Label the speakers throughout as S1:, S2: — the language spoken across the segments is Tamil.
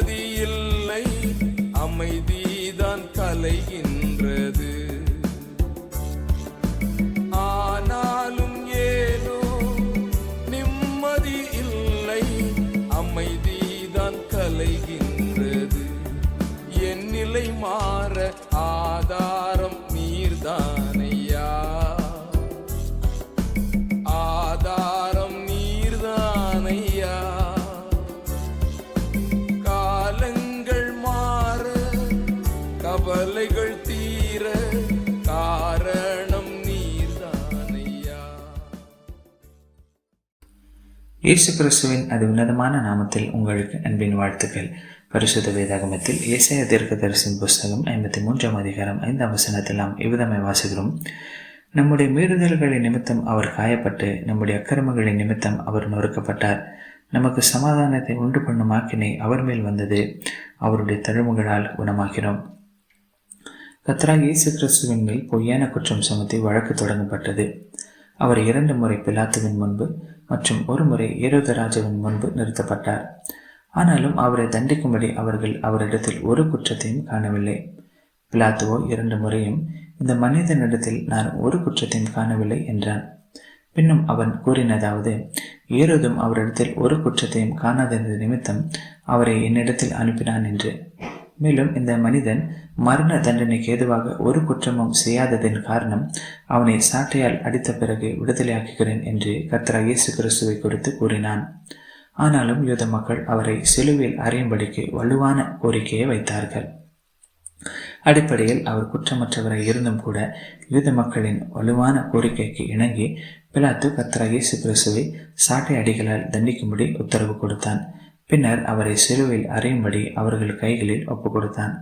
S1: நிம்மதி இல்லை அமைதிதான் கலைகின்றது ஆனாலும் ஏனோ நிம்மதி இல்லை அமைதிதான் கலைகின்றது என் நிலை மாற ஆதார் கவலைகள் தீர காரணம்
S2: இயேசு கிறிஸ்துவின் அது உன்னதமான நாமத்தில் உங்களுக்கு அன்பின் வாழ்த்துக்கள் பரிசுத்த வேதாகமத்தில் இயேசைய தீர்க்க தரிசின் புஸ்தகம் ஐம்பத்தி மூன்றாம் அதிகாரம் ஐந்தாம் வசனத்தில் நாம் இவ்விதமே வாசுகிறோம் நம்முடைய மீறுதல்களின் நிமித்தம் அவர் காயப்பட்டு நம்முடைய அக்கிரமங்களின் நிமித்தம் அவர் நொறுக்கப்பட்டார் நமக்கு சமாதானத்தை உண்டு பண்ணும் ஆக்கினை அவர் மேல் வந்தது அவருடைய தழுமுகளால் குணமாகிறோம் கத்ரா இயேசு கிறிஸ்துவின் மேல் பொய்யான குற்றம் சுமத்தி வழக்கு தொடங்கப்பட்டது அவர் இரண்டு முறை பிலாத்துவின் முன்பு மற்றும் ஒரு முறை ஏரோதராஜாவின் முன்பு நிறுத்தப்பட்டார் ஆனாலும் அவரை தண்டிக்கும்படி அவர்கள் அவரிடத்தில் ஒரு குற்றத்தையும் காணவில்லை பிலாத்துவோ இரண்டு முறையும் இந்த மனிதனிடத்தில் நான் ஒரு குற்றத்தையும் காணவில்லை என்றான் பின்னும் அவன் கூறினதாவது ஏரோதும் அவரிடத்தில் ஒரு குற்றத்தையும் காணாத நிமித்தம் அவரை என்னிடத்தில் அனுப்பினான் என்று மேலும் இந்த மனிதன் மரண தண்டனைக்கு ஏதுவாக ஒரு குற்றமும் செய்யாததின் காரணம் அவனை சாட்டையால் அடித்த பிறகு விடுதலையாக்குகிறேன் என்று கத்ரா இயேசு கிறிஸ்துவை குறித்து கூறினான் ஆனாலும் யூத மக்கள் அவரை சிலுவையில் அறியும்படிக்கு வலுவான கோரிக்கையை வைத்தார்கள் அடிப்படையில் அவர் குற்றமற்றவராக இருந்தும் கூட யூத மக்களின் வலுவான கோரிக்கைக்கு இணங்கி பிலாத்து கத்ரா இயேசு கிறிஸ்துவை சாட்டை அடிகளால் தண்டிக்கும்படி உத்தரவு கொடுத்தான் பின்னர் அவரை சிலுவையில் அறையும்படி அவர்கள் கைகளில் ஒப்பு கொடுத்தான்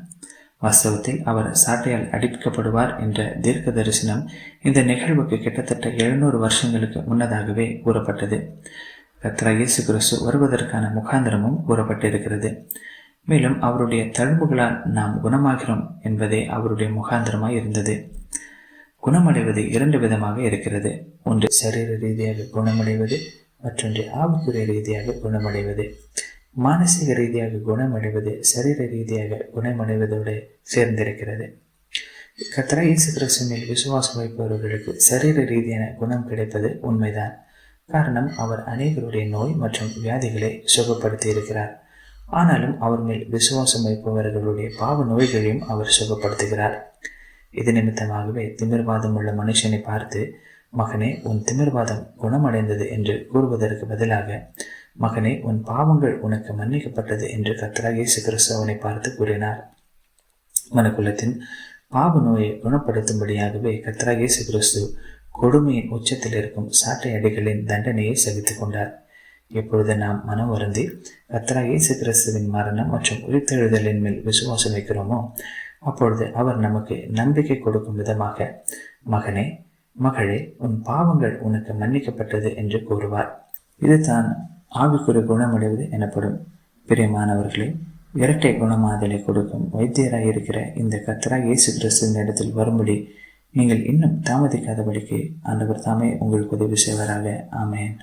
S2: வாஸ்தவத்தில் அவர் சாட்டையால் அடிப்பிக்கப்படுவார் என்ற தீர்க்க தரிசனம் இந்த நிகழ்வுக்கு கிட்டத்தட்ட எழுநூறு வருஷங்களுக்கு முன்னதாகவே கூறப்பட்டது கத்ரா இயேசு கிறிஸ்து வருவதற்கான முகாந்திரமும் கூறப்பட்டிருக்கிறது மேலும் அவருடைய தழும்புகளால் நாம் குணமாகிறோம் என்பதே அவருடைய முகாந்திரமாய் இருந்தது குணமடைவது இரண்டு விதமாக இருக்கிறது ஒன்று சரீர ரீதியாக குணமடைவது மற்றொன்று ஆபத்துறை ரீதியாக குணமடைவது மானசீக ரீதியாக குணமடைவது சரீர ரீதியாக குணமடைவதோடு சேர்ந்திருக்கிறது கத்ரா இயேசு விசுவாசம் வைப்பவர்களுக்கு சரீர ரீதியான குணம் கிடைப்பது உண்மைதான் காரணம் அவர் அனைவருடைய நோய் மற்றும் வியாதிகளை சுகப்படுத்தி இருக்கிறார் ஆனாலும் அவர் மேல் விசுவாசம் வைப்பவர்களுடைய பாவ நோய்களையும் அவர் சுகப்படுத்துகிறார் இது நிமித்தமாகவே திமிர்வாதம் உள்ள மனுஷனை பார்த்து மகனே உன் திமிர்வாதம் குணமடைந்தது என்று கூறுவதற்கு பதிலாக மகனே உன் பாவங்கள் உனக்கு மன்னிக்கப்பட்டது என்று கத்தராக சிகரசு அவனை பார்த்து கூறினார் மனக்குலத்தின் பாவ நோயை குணப்படுத்தும்படியாகவே கத்தராக சிகரசு கொடுமையின் உச்சத்தில் இருக்கும் சாட்டை அடிகளின் தண்டனையை சகித்து கொண்டார் இப்பொழுது நாம் மனம் வருந்தி கத்ரா சிகரசுவின் மரணம் மற்றும் உயிர்த்தெழுதலின் மேல் விசுவாசம் வைக்கிறோமோ அப்பொழுது அவர் நமக்கு நம்பிக்கை கொடுக்கும் விதமாக மகனே மகளே உன் பாவங்கள் உனக்கு மன்னிக்கப்பட்டது என்று கூறுவார் இதுதான் ஆவிக்குரிய குணமடைவது எனப்படும் பிரியமானவர்களே இரட்டை குணமாதலை கொடுக்கும் வைத்தியராக இருக்கிற இந்த கத்தரா இயேசு கிறிஸ்து இந்த இடத்தில் வரும்படி நீங்கள் இன்னும் தாமதிக்காதபடிக்கு ஆண்டவர் தாமே உங்களுக்கு உதவி செய்வராக ஆமேன்